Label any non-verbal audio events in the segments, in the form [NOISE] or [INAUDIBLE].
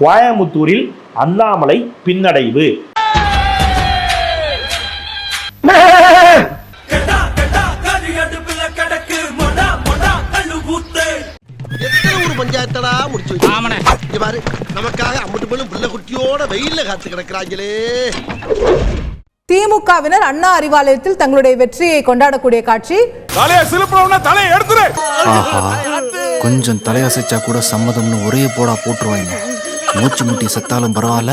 கோயமுத்தூரில் அண்ணாமலை பின்னடைவு. எத்தனை ஒரு பஞ்சாயத்தடா முடிச்சு வச்சு இங்க பாரு நமக்காக அம்பட்டு போலும் புள்ள குட்டியோட காத்து கிடக்குறாங்களே. திமுகவினர் அண்ணா அறிவாலயத்தில் தங்களுடைய வெற்றியை கொண்டாடக்கூடிய காட்சி. ஆஹா கொஞ்சம் தலையசைச்சா கூட சம்மதம்னு ஒரே போடா போட்டுருவாங்க மூச்சு முட்டி செத்தாலும் பரவாயில்ல.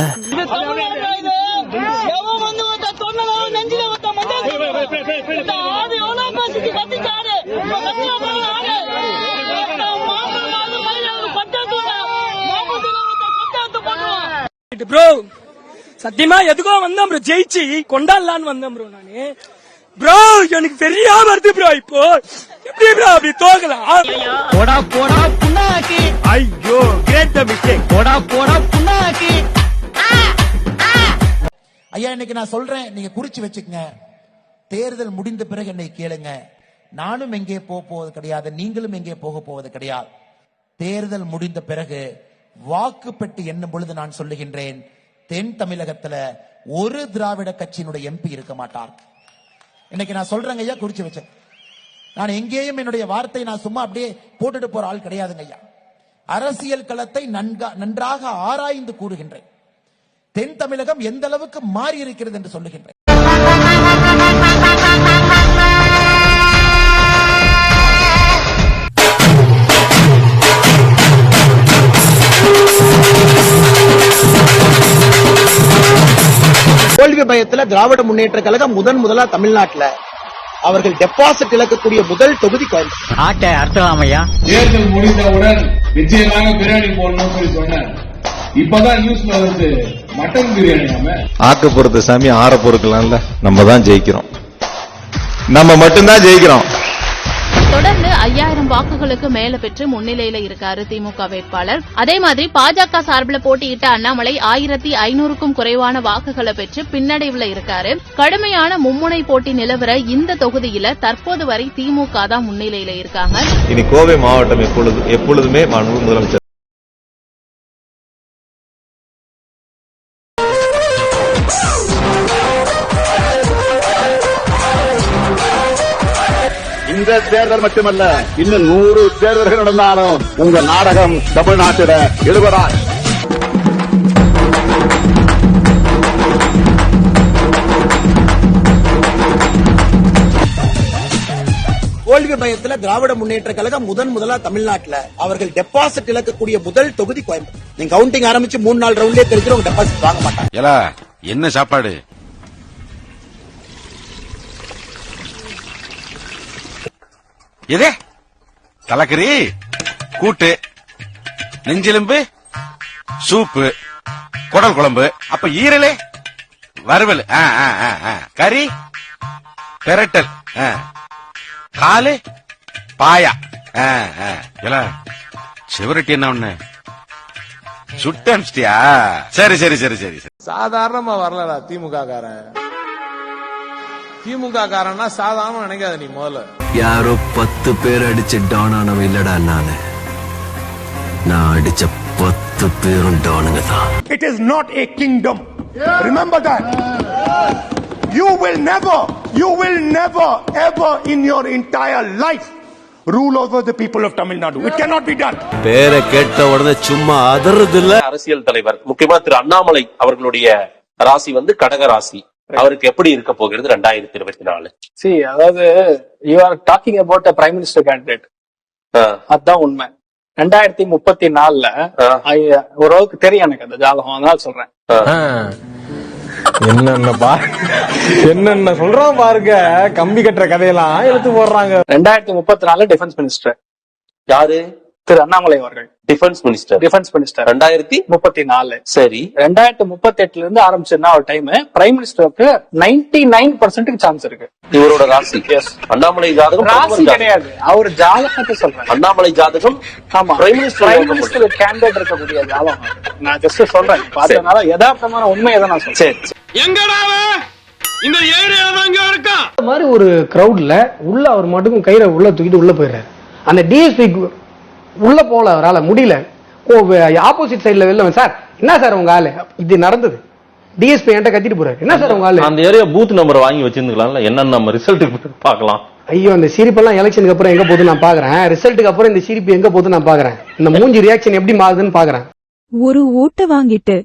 ப்ரோ சத்தியமா எதுக்கோ வந்தேன் ப்ரோ ஜெயிச்சு கொண்டாடலான்னு வந்தேன் ப்ரோ நானு. ப்ரோ எனக்கு தெரியாம வருது ப்ரோ இப்போ. எப்படி ப்ரோ அப்படி தோக்கலாம் போடா போடா புண்ணாக்கி. ஐயோ கிரேட் மிஸ்டேக் போடா போடா புண்ணாக்கி. ஐயா இன்னைக்கு நான் சொல்றேன் நீங்க குறிச்சு வச்சுக்கங்க. தேர்தல் முடிந்த பிறகு என்னை கேளுங்க. நானும் எங்கே போக போவது கிடையாது நீங்களும் எங்கே போக போவது கிடையாது. தேர்தல் முடிந்த பிறகு வாக்கு பெட்டி எண்ணும் பொழுது நான் சொல்லுகின்றேன் தென் தமிழகத்துல ஒரு திராவிட கட்சியினுடைய எம்பி இருக்க மாட்டார். இன்னைக்கு நான் சொல்றேங்க ஐயா குறிச்சு வச்சேன் நான் எங்கேயும் என்னுடைய வார்த்தை நான் சும்மா அப்படியே போட்டுட்டு போற ஆள் கிடையாதுங்க ஐயா. அரசியல் களத்தை நன்கா நன்றாக ஆராய்ந்து கூறுகின்றேன். தென் தமிழகம் எந்த அளவுக்கு மாறி இருக்கிறது என்று சொல்லுகின்றேன். தோல்வி பயத்துல திராவிட முன்னேற்ற கழகம் முதன் முதலா தமிழ்நாட்டுல அவர்கள் டெபாசிட் இழக்கக்கூடிய முதல் தொகுதி கோயம்புத்தூர் ஆட்டை அர்த்தலாமையா தேர்தல் முடிந்தவுடன் நிச்சயமாக பிரியாணி போடணும்னு சொல்லி சொன்னேன் இப்பதான் நியூஸ்ல வருது மட்டன் பிரியாணி ஆக்க பொறுத்த சாமி ஆற பொறுக்கலாம்ல நம்ம தான் ஜெயிக்கிறோம். நம்ம மட்டும்தான் ஜெயிக்கிறோம். தொடர்ந்து ஐயாயிரம் வாக்குகளுக்கு மேல பெற்று முன்னிலையில இருக்காரு திமுக வேட்பாளர். அதே மாதிரி பாஜக சார்பில் போட்டியிட்ட அண்ணாமலை ஆயிரத்தி ஐநூறுக்கும் குறைவான வாக்குகளை பெற்று பின்னடைவுல இருக்காரு. கடுமையான மும்முனை போட்டி நிலவர இந்த தொகுதியில தற்போது வரை திமுக தான் முன்னிலையில இருக்காங்க. இனி கோவை மாவட்டம் எப்பொழுது எப்பொழுதுமே முதலமைச்சர் இந்த தேர்தல் மட்டுமல்ல இன்னும் நூறு தேர்தல்கள் நடந்தாலும் உங்க நாடகம் தமிழ்நாட்டில எழுபதா தோல்வி பயத்துல திராவிட முன்னேற்ற கழகம் முதன் முதலா தமிழ்நாட்டுல அவர்கள் டெபாசிட் இழக்கக்கூடிய முதல் தொகுதி கோயம்புத்தூர். நீங்க கவுண்டிங் ஆரம்பிச்சு மூணு நாள் ரவுண்ட்லயே தெரிஞ்சிடும் டெபாசிட் வாங்க மாட்டாங்க. ஏலா என்ன சாப்பாடு? எதே? தலைக்கறி கூட்டு நெஞ்செலும்பு சூப்பு குடல் குழம்பு. அப்ப ஈரலே? வறுவல். கறி பெரட்டல். காலு பாயா. ஆ, சிவரட்டி என்ன ஒண்ணு? சுட்டு அனுப்பிச்சிட்டியா? சரி சரி சரி சரி சரி. சாதாரணமா வரலடா திமுக காரன் திமுக காரன்னா சாதாரண நினைக்காத நீ முதல்ல யாரோ பத்து பேர் அடிச்ச டான் ஆனவன் இல்லடா நானு நான் அடிச்ச பத்து பேரும் டானுங்க தான் It is not a kingdom. Remember that. You will never, you will never, ever in your entire life rule over the people of Tamil Nadu. It cannot be done. பேரை கேட்ட உடனே சும்மா அதறது இல்ல அரசியல் தலைவர் முக்கியமா திரு அண்ணாமலை அவர்களுடைய ராசி வந்து கடக ராசி அவருக்கு எப்படி இருக்க போகிறது ரெண்டாயிரத்தி இருபத்தி நாலு? சி அதாவது you are talking about prime minister candidate அதுதான் உண்மை. ரெண்டாயிரத்தி முப்பத்தி நாலுல ஓரளவுக்கு தெரியும் எனக்கு அந்த ஜாதகம் அதனால சொல்றேன். என்னென்ன பா என்னென்ன சொல்றோம் பாருங்க. கம்பி கட்டுற கதையெல்லாம் எடுத்து போடுறாங்க. ரெண்டாயிரத்தி முப்பத்தி நாலு டிஃபென்ஸ் மினிஸ்டர் யாரு? திரு அண்ணாமலை அவர்கள். டிஃபென்ஸ் மினிஸ்டர் டிஃபென்ஸ் மினிஸ்டர் ரெண்டாயிரத்தி முப்பத்தி நாலு சரி. ரெண்டாயிரத்தி முப்பத்தி எட்டுல இருந்து ஆரம்பிச்சிருந்தா ஒரு டைம் பிரைம் மினிஸ்டருக்கு நைன்டி நைன் பர்சன்ட்டுக்கு சான்ஸ் இருக்கு. இவரோட ராசி. அண்ணாமலை ஜாதகம் ராசி. கிடையாது. அவர் ஜாதகத்தை சொல்றேன் அண்ணாமலை ஜாதகம் ஆமா. Prime minister prime minister candidate இருக்கக்கூடிய ஜாதகம். நான் ஜஸ்ட் சொல்றேன். பார்த்ததுனால யதார்த்தமான உண்மையை தான் நான் சொல்றேன். சரி. எங்கடா இந்த இங்க இருக்கா? இந்த மாதிரி ஒரு கிரௌட்ல உள்ள அவர் மட்டும் கயிறை உள்ள தூக்கிட்டு உள்ள போயிடுறாரு. அந்த டிஎஸ்பி உள்ள போல அவரால முடியல. ஓ ஆப்போசிட் சைடுல வெளில சார் என்ன சார் உங்க ஆளு? இது நடந்தது. டிஎஸ்பி என்கிட்ட கத்திட்டு போறாரு. என்ன சார் உங்க ஆளு? அந்த ஏரியா பூத் நம்பர் வாங்கி வச்சிருந்துக்கலாம்ல. என்னன்னு நம்ம ரிசல்ட்டுக்கு பார்க்கலாம். ஐயோ அந்த சிரிப்பெல்லாம் எலெக்ஷனுக்கு அப்புறம் எங்க போகுது நான் பாக்குறேன். ரிசல்ட்டுக்கு அப்புறம் இந்த சிரிப்பு எங்க போகுது நான் பாக்குறேன். இந்த மூஞ்சி ரியாக்ஷன் எப்படி மாறுதுன்னு பாக்குறேன். ஒரு ஓட்ட வாங்கிட்டு.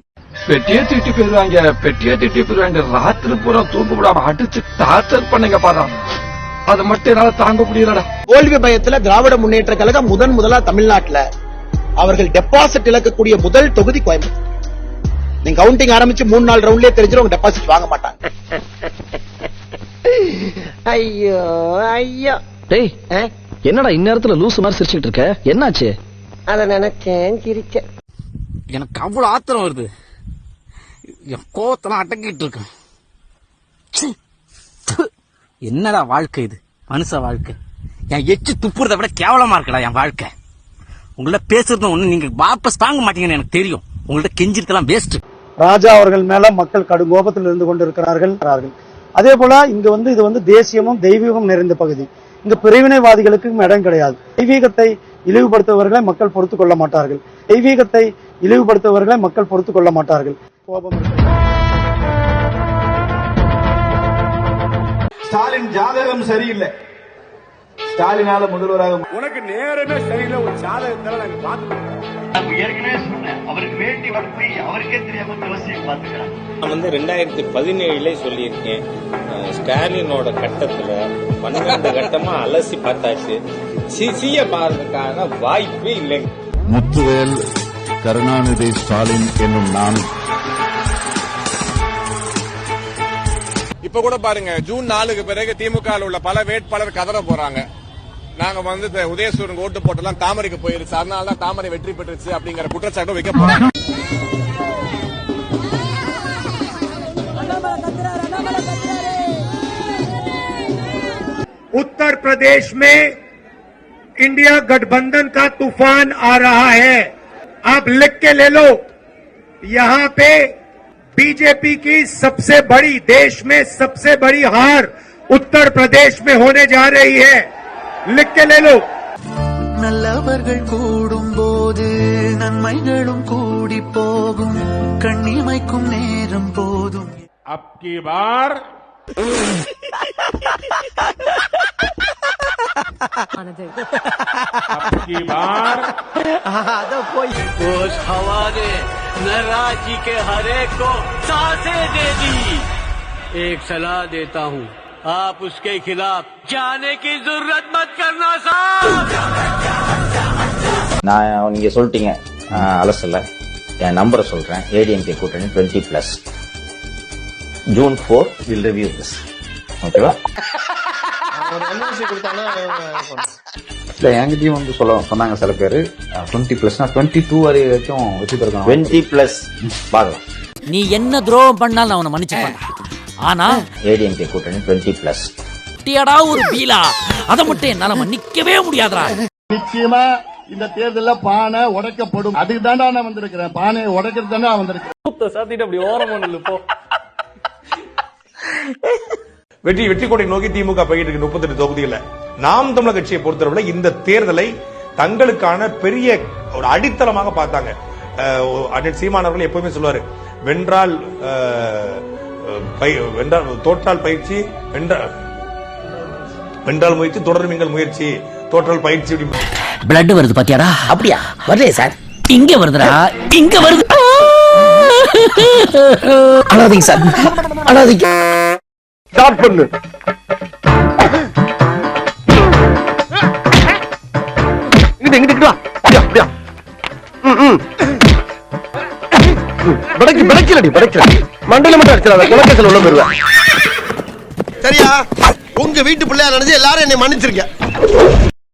பெட்டியே திட்டி போயிருவாங்க பெட்டியே திட்டி போயிருவாங்க ராத்திரி பூரா தூக்க விடாம அடிச்சு டார்ச்சர் பண்ணுங்க பாரா. அதை மட்டும் என்னால தாங்க முடியலடா. தோல்வி பயத்துல திராவிட முன்னேற்ற கழகம் முதன் முதலா தமிழ்நாட்டுல அவர்கள் டெபாசிட் இழக்கக்கூடிய முதல் தொகுதி கோயம்புத்தூர். நீங்க கவுண்டிங் ஆரம்பிச்சு மூணு நாள் ரவுண்ட்லயே தெரிஞ்சிடும் உங்க டெபாசிட் வாங்க மாட்டாங்க. [LAUGHS] ஐயோ ஐயோ. டேய் என்னடா இந்நேரத்துல லூசு மாதிரி சிரிச்சுட்டு இருக்க? என்னாச்சு? அத நினைச்சேன் சிரிச்சேன். எனக்கு அவ்வளவு ஆத்திரம் வருது. என் கோவத்தெல்லாம் அடக்கிட்டு இருக்கேன். என்னடா வாழ்க்கை இது? மனுஷ வாழ்க்கை. என் எச்சு துப்புறதை விட கேவலமா இருக்கடா என் வாழ்க்கை. உங்கள்ட்ட பேசுறது ஒண்ணு நீங்க வாபஸ் தாங்க மாட்டீங்கன்னு எனக்கு தெரியும். உங்கள்ட்ட கெஞ்சிருக்கலாம் வேஸ்ட் ராஜா அவர்கள் மேல மக்கள் கடும் கோபத்தில் இருந்து கொண்டிருக்கிறார்கள். அதே போல இங்க வந்து இது வந்து தேசியமும் தெய்வீகமும் நிறைந்த பகுதி. இங்க பிரிவினைவாதிகளுக்கும் இடம் கிடையாது. தெய்வீகத்தை இழிவுபடுத்துபவர்களை மக்கள் பொறுத்து கொள்ள மாட்டார்கள். தெய்வீகத்தை இழிவுபடுத்துபவர்களை மக்கள் பொறுத்து கொள்ள மாட்டார்கள். கோபம் இருக்கிறது. ஸ்டாலின் ஜாதகம் சரியில்லை. ஸ்டாலினால முதல்வராக உனக்கு நேரமே சரியில்லை? ஒரு ஜாதகத்தால நாங்க பார்த்து ஏற்கனவே சொன்னேன். அவருக்கு வேண்டி வரப்போய் அவருக்கே தெரியாம அவசியம் பாத்துக்கிறாங்க நான் வந்து ரெண்டாயிரத்தி பதினேழுல சொல்லியிருக்கேன். ஸ்டாலினோட கட்டத்துல பன்னெண்டு கட்டமா அலசி பார்த்தாச்சு. சிசிய பாருக்கான வாய்ப்பே இல்லைங்க முத்துவேல் கருணாநிதி ஸ்டாலின் என்னும் நான் இப்ப கூட பாருங்க ஜூன் நாலுக்கு பிறகு திமுக உள்ள பல வேட்பாளர் கதற போறாங்க நாங்க வந்து இந்த உதயசூரன் ஓட்டு போட்டெல்லாம் தாமரைக்கு போயிருச்சு அதனால தான் தாமரை வெற்றி பெற்றுச்சு அப்படிங்கிற குற்றச்சாட்டும் வைக்க போறாங்க उत्तर प्रदेश में इंडिया गठबंधन का तूफान आ रहा है आप लिख के ले लो यहां पे बीजेपी की सबसे बड़ी देश में सबसे बड़ी हार उत्तर प्रदेश में होने जा रही है लिख के ले लो நல்லவர்கள் கூடும் போது நன்மைகளும் கூடி போகும் கண்ணிமைக்கும் நேரம் போதும் [LAUGHS] अब की बार अब की बार उस हवा ने नाराजी के हरे को सांसें दे दी एक सलाह देता हूँ आप उसके खिलाफ जाने की जरूरत मत करना साहब நான் நீங்க சொல்லிட்டீங்க அஹ் அலசல என் நம்பரை சொல்றேன் ஏடிஎம்கே கூட்டணி twenty plus June four will review this ஓகேவா இல்ல என்கிட்டயும் வந்து சொல்ல சொன்னாங்க சில பேர். டுவெண்ட்டி பிளஸ்னா டுவெண்ட்டி டூ வரைக்கும் வச்சு தருக்கணும் டுவெண்ட்டி பிளஸ் பார்க்கலாம். நீ என்ன துரோகம் பண்ணாலும் அவனை மன்னிச்சுப்பான். ஆனா ஏடிஎம்கே கூட்டணி டுவெண்ட்டி பிளஸ் குட்டியாடா ஒரு பீலா. அதை மட்டும் என்னால மன்னிக்கவே முடியாதுடா. நிச்சயமா இந்த தேர்தல்ல பானை உடைக்கப்படும். அதுக்கு தாண்டா நான் வந்திருக்கிறேன். பானையை உடைக்கிறது தாண்டா வந்திருக்கிறேன். சாத்திட்டு அப்படி ஓரம் ஒண்ணு போ. வெற்றி வெற்றி கொடை நோக்கி திமுக போயிட்டு இருக்கு முப்பத்தெட்டு தொகுதிகளை நாம் தமிழர் கட்சியை பொறுத்தவரை இந்த தேர்தலை தங்களுக்கான பெரிய ஒரு அடித்தளமாக பார்த்தாங்க. அண்ணன் சீமான் அவர்கள் எப்பவுமே சொல்லுவாரு வென்றால் வென்றால் தோற்றால் பயிற்சி வென்றால் வென்றால் முயற்சி தொடரும் முயற்சி தோற்றால் பயிற்சி பிளட் வருது பாத்தியாடா? அப்படியா? வரலையே சார். இங்க வருதுடா இங்க வருது. அழாதீங்க சார். அழாதீங்க ஸ்டார்ட் பண்ணு. இங்கிட்டு இங்கிட்டு வா. அப்படியா அப்படியா. ம், மண்டல மட்டும் அடிச்சிடாத குலக்கத்தில் உள்ள போயிருவேன். சரியா? உங்க வீட்டு பிள்ளையா நினைச்சு எல்லாரும் என்னை மன்னிச்சிருக்க